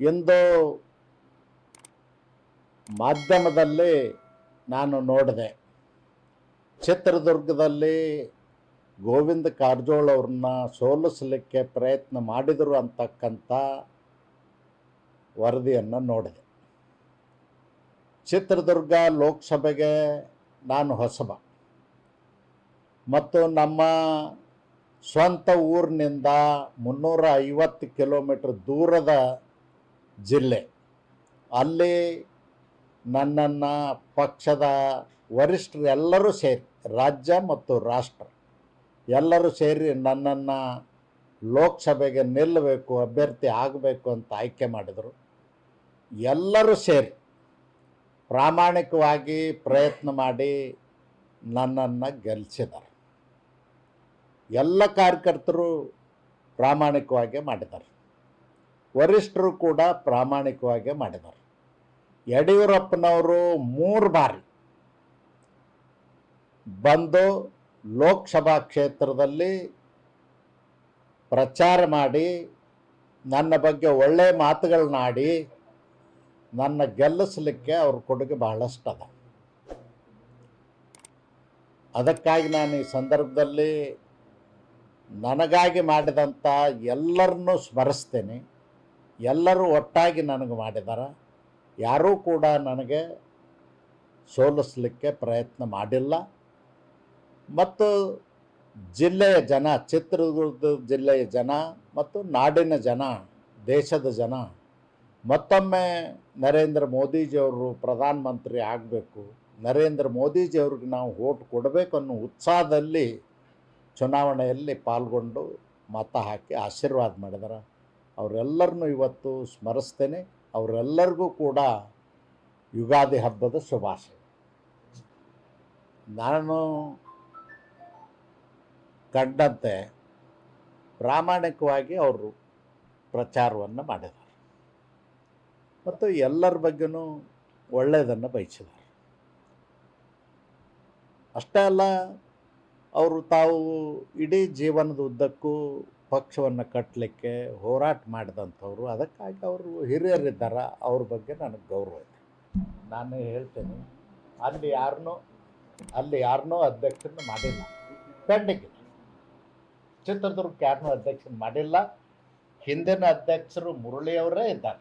ಇಂದು ಮಾಧ್ಯಮದಲ್ಲಿ ನಾನು ನೋಡಿದೆ. ಚಿತ್ರದುರ್ಗದಲ್ಲಿ ಗೋವಿಂದ ಕಾರಜೋಳ ಅವ್ರನ್ನ ಸೋಲಿಸಲಿಕ್ಕೆ ಪ್ರಯತ್ನ ಮಾಡಿದರು ಅಂತಕ್ಕಂಥ ವರದಿಯನ್ನು ನೋಡಿದೆ. ಚಿತ್ರದುರ್ಗ ಲೋಕಸಭೆಗೆ ನಾನು ಹೊಸಬ. ಮತ್ತು ನಮ್ಮ ಸ್ವಂತ ಊರಿನಿಂದ ಮುನ್ನೂರ ಐವತ್ತು ಕಿಲೋಮೀಟ್ರ್ ದೂರದ ಜಿಲ್ಲೆ. ಅಲ್ಲಿ ನನ್ನನ್ನು ಪಕ್ಷದ ವರಿಷ್ಠರು ಎಲ್ಲರೂ ಸೇರಿ, ರಾಜ್ಯ ಮತ್ತು ರಾಷ್ಟ್ರ ಎಲ್ಲರೂ ಸೇರಿ ನನ್ನನ್ನು ಲೋಕಸಭೆಗೆ ನಿಲ್ಲಬೇಕು, ಅಭ್ಯರ್ಥಿ ಆಗಬೇಕು ಅಂತ ಆಯ್ಕೆ ಮಾಡಿದರು. ಎಲ್ಲರೂ ಸೇರಿ ಪ್ರಾಮಾಣಿಕವಾಗಿ ಪ್ರಯತ್ನ ಮಾಡಿ ನನ್ನನ್ನು ಗೆಲ್ಲಿಸಿದ್ದಾರೆ ಎಲ್ಲ ಕಾರ್ಯಕರ್ತರು ಪ್ರಾಮಾಣಿಕವಾಗಿ ಮಾಡಿದ್ದಾರೆ. ವರಿಷ್ಠರು ಕೂಡ ಪ್ರಾಮಾಣಿಕವಾಗಿ ಮಾಡಿದರು ಯಡಿಯೂರಪ್ಪನವರು ಮೂರು ಬಾರಿ ಬಂದು ಲೋಕಸಭಾ ಕ್ಷೇತ್ರದಲ್ಲಿ ಪ್ರಚಾರ ಮಾಡಿ, ನನ್ನ ಬಗ್ಗೆ ಒಳ್ಳೆಯ ಮಾತುಗಳನ್ನಾಡಿ ನನ್ನ ಗೆಲ್ಲಿಸಲಿಕ್ಕೆ ಅವ್ರ ಕೊಡುಗೆ ಬಹಳಷ್ಟು ಅದ. ಅದಕ್ಕಾಗಿ ನಾನು ಈ ಸಂದರ್ಭದಲ್ಲಿ ನನಗಾಗಿ ಮಾಡಿದಂಥ ಎಲ್ಲರನ್ನೂ ಸ್ಮರಿಸ್ತೇನೆ. ಎಲ್ಲರೂ ಒಟ್ಟಾಗಿ ನನಗೆ ಮಾಡಿದ್ದಾರೆ ಯಾರೂ ಕೂಡ ನನಗೆ ಸೋಲಿಸ್ಲಿಕ್ಕೆ ಪ್ರಯತ್ನ ಮಾಡಿಲ್ಲ. ಮತ್ತು ಜಿಲ್ಲೆಯ ಜನ, ಚಿತ್ರದುರ್ಗದ ಜಿಲ್ಲೆಯ ಜನ ಮತ್ತು ನಾಡಿನ ಜನ, ದೇಶದ ಜನ, ಮತ್ತೊಮ್ಮೆ ನರೇಂದ್ರ ಮೋದಿಜಿಯವರು ಪ್ರಧಾನಮಂತ್ರಿ ಆಗಬೇಕು, ನರೇಂದ್ರ ಮೋದಿಜಿಯವ್ರಿಗೆ ನಾವು ಓಟ್ ಕೊಡಬೇಕು ಅನ್ನೋ ಉತ್ಸಾಹದಲ್ಲಿ ಚುನಾವಣೆಯಲ್ಲಿ ಪಾಲ್ಗೊಂಡು ಮತ ಹಾಕಿ ಆಶೀರ್ವಾದ ಮಾಡಿದಾರೆ. ಅವರೆಲ್ಲರನ್ನೂ ಇವತ್ತು ಸ್ಮರಿಸ್ತೇನೆ. ಅವರೆಲ್ಲರಿಗೂ ಕೂಡ ಯುಗಾದಿ ಹಬ್ಬದ ಶುಭಾಶಯ. ನಾನು ಕಂಡಂತೆ ಪ್ರಾಮಾಣಿಕವಾಗಿ ಅವರು ಪ್ರಚಾರವನ್ನು ಮಾಡಿದ್ದಾರೆ. ಮತ್ತು ಎಲ್ಲರ ಬಗ್ಗೆನೂ ಒಳ್ಳೆಯದನ್ನು ಬಯಸಿದ್ದಾರೆ. ಅಷ್ಟೇ ಅಲ್ಲ, ಅವರು ತಾವು ಇಡೀ ಜೀವನದ ಉದ್ದಕ್ಕೂ ಪಕ್ಷವನ್ನು ಕಟ್ಟಲಿಕ್ಕೆ ಹೋರಾಟ ಮಾಡಿದಂಥವ್ರು, ಅದಕ್ಕಾಗಿ ಅವರು ಹಿರಿಯರಿದ್ದಾರೆ, ಅವ್ರ ಬಗ್ಗೆ ನನಗೆ ಗೌರವ ಇದೆ. ನಾನು ಹೇಳ್ತೇನೆ, ಅಲ್ಲಿ ಯಾರನ್ನೂ ಅಲ್ಲಿ ಯಾರನ್ನೂ ಅಧ್ಯಕ್ಷನ ಮಾಡಿಲ್ಲ. ಪೆಂಡಿಂಗ್ ಚಿತ್ರದುರ್ಗಕ್ಕೆ ಯಾರನ್ನೂ ಅಧ್ಯಕ್ಷನ ಮಾಡಿಲ್ಲ. ಹಿಂದಿನ ಅಧ್ಯಕ್ಷರು ಮುರಳಿಯವರೇ ಇದ್ದಾರೆ.